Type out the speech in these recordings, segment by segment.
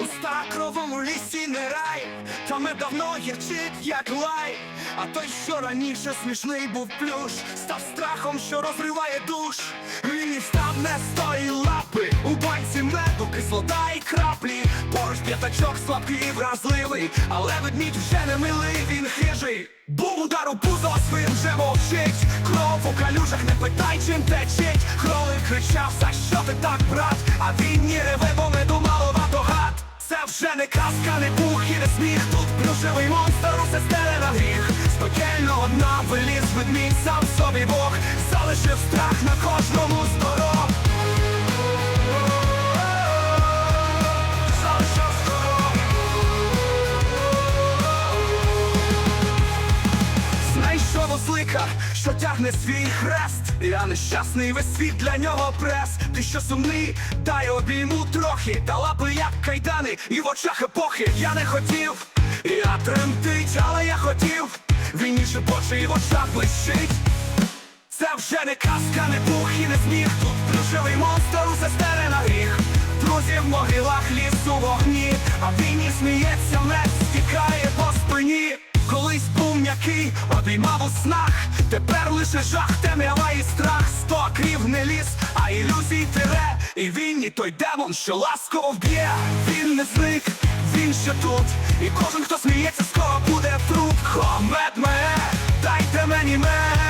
Густа кровом у лісі не рай, та ми давно гірчить, як лай. А той, що раніше смішний був плюш, став страхом, що розриває душ. Він і став не з тої лапи, у банці меду, кислота і краплі. Поруч п'ятачок слабкий і вразливий, але ведмідь вже не милий, він хижий. Був удар у пузо, своїм вже мовчить. Кров у калюжах, не питай, чим течить. Кролик кричав, за що ти так, брат? А він ні реве, не казка, не пух і не сміх. Тут плюшевий монстр усе стере на гріх. Спокійно одна виліз ведмідь, сам собі Бог. Залишив страх на кожному з дорог Знайшов ослика, що тягне свій хрест. Я нещасний весь світ для нього прес. Ти що сумний, дай обійму трохи. Та лапи як кайдани і в очах епохи. Я не хотів, я тремтить, але я хотів. Він ніж бочий і в очах блищить. Це вже не казка, не пух і не сміх. Тут плюшевий монстр усе стере на гріх. Друзі в могилах лісу вогні А він і сміється, меч був обіймав у снах. Тепер лише жах, темрява і страх. Сто крів ліс, а ілюзій тире. І він і той демон, що ласково вб'є. Він не зник, він ще тут. І кожен, хто сміється, скоро буде труп. Хомет ме, дайте мені ме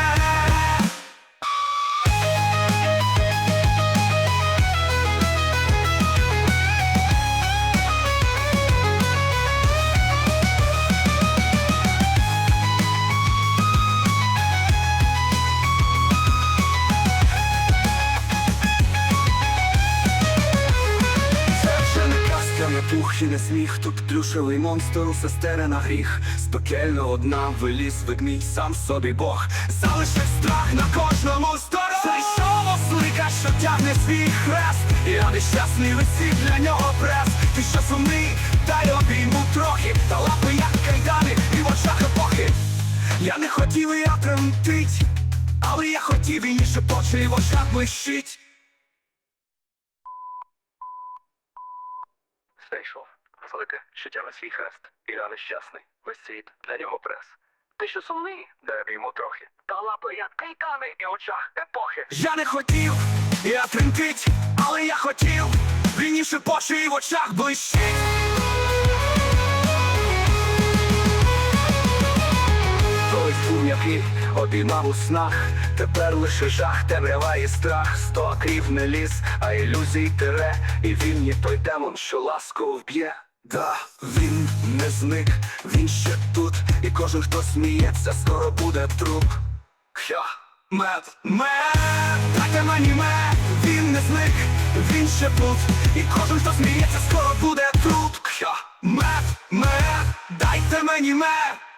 казка, не сміх Тут плюшевий монстр усе стере на гріх. Спекельно одна виліз ведмідь, сам собі Бог. Залишив страх на кожному з дорог Знайшов ослика, що тягне свій хрест. Я нещасний висів для нього прес. Ти що сумний, дай обійму трохи. Та лапи як кайдани і в очах епохи. Я не хотів, і я тремтить Але я хотів і ніж шепоче і в очах блищить Знайшов. Велике, що на свій хрест. І я нещасний. Весь світ для нього прес. Ти що сумний? Дай йому трохи. Та лапи я кайдани і очах епохи. Я не хотів, я тремтить, але я хотів, Вільніше поші і в очах блищить. синяки, обіймав у снах, тепер лише жах, темрява і страх, сто крів не ліс, а ілюзій тере, і він є той демон, що ласку вб'є. Да, він не зник, він ще тут, і кожен, хто сміється, скоро буде труп. Хя, мед, мед, дайте мені ме, він не зник, він ще тут, і кожен, хто сміється, скоро буде труп. Хя, мед, мед, дайте мені мед.